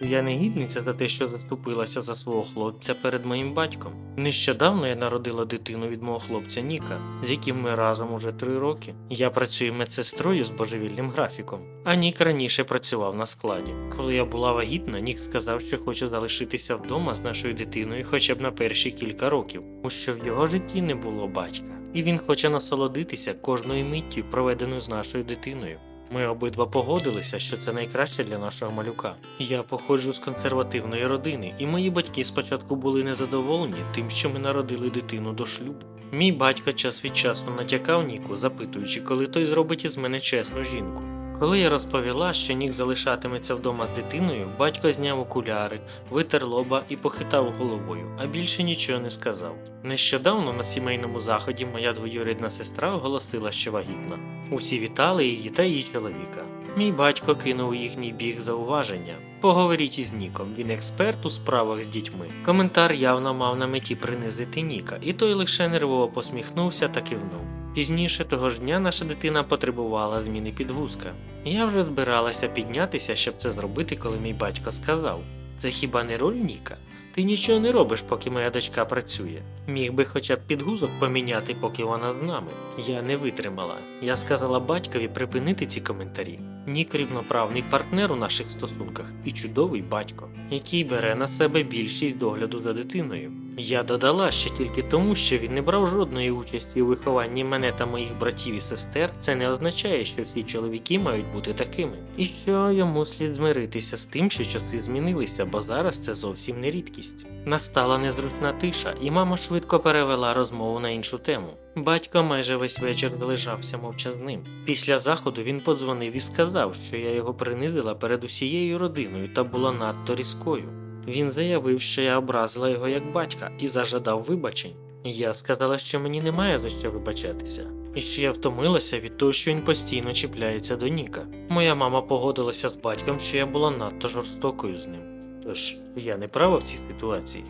я негідниця за те, що заступилася за свого хлопця перед моїм батьком. Нещодавно я народила дитину від мого хлопця Ніка, з яким ми разом уже три роки. Я працюю медсестрою з божевільним графіком, а Нік раніше працював на складі. Коли я була вагітна, Нік сказав, що хоче залишитися вдома з нашою дитиною хоча б на перші кілька років, тому що в його житті не було батька, і він хоче насолодитися кожною миттю, проведеною з нашою дитиною. Ми обидва погодилися, що це найкраще для нашого малюка. Я походжу з консервативної родини, і мої батьки спочатку були незадоволені тим, що ми народили дитину до шлюбу. Мій батько час від часу натякав Ніку, запитуючи, коли той зробить із мене чесну жінку. Коли я розповіла, що Нік залишатиметься вдома з дитиною, батько зняв окуляри, витер лоба і похитав головою, а більше нічого не сказав. Нещодавно на сімейному заході моя двоюрідна сестра оголосила, що вагітна. Усі вітали її та її чоловіка. Мій батько кинув їхній біг зауваження. Поговоріть із Ніком, він експерт у справах з дітьми. Коментар явно мав на меті принизити Ніка, і той лише нервово посміхнувся та кивнув. Пізніше того ж дня наша дитина потребувала зміни підгузка. Я вже збиралася піднятися, щоб це зробити, коли мій батько сказав: Це хіба не роль Ніка? Ти нічого не робиш, поки моя дочка працює. Міг би хоча б підгузок поміняти, поки вона з нами. Я не витримала. Я сказала батькові припинити ці коментарі. Нік рівноправний партнер у наших стосунках і чудовий батько, який бере на себе більшість догляду за дитиною. Я додала, що тільки тому, що він не брав жодної участі у вихованні мене та моїх братів і сестер, це не означає, що всі чоловіки мають бути такими, і що йому слід змиритися з тим, що часи змінилися, бо зараз це зовсім не рідкість. Настала незручна тиша, і мама швидко перевела розмову на іншу тему. Батько майже весь вечір залишався мовчазним. Після заходу він подзвонив і сказав, що я його принизила перед усією родиною та була надто різкою. Він заявив, що я образила його як батька і зажадав вибачень. Я сказала, що мені немає за що вибачатися, і що я втомилася від того, що він постійно чіпляється до Ніка. Моя мама погодилася з батьком, що я була надто жорстокою з ним. Тож я не права в цій ситуації.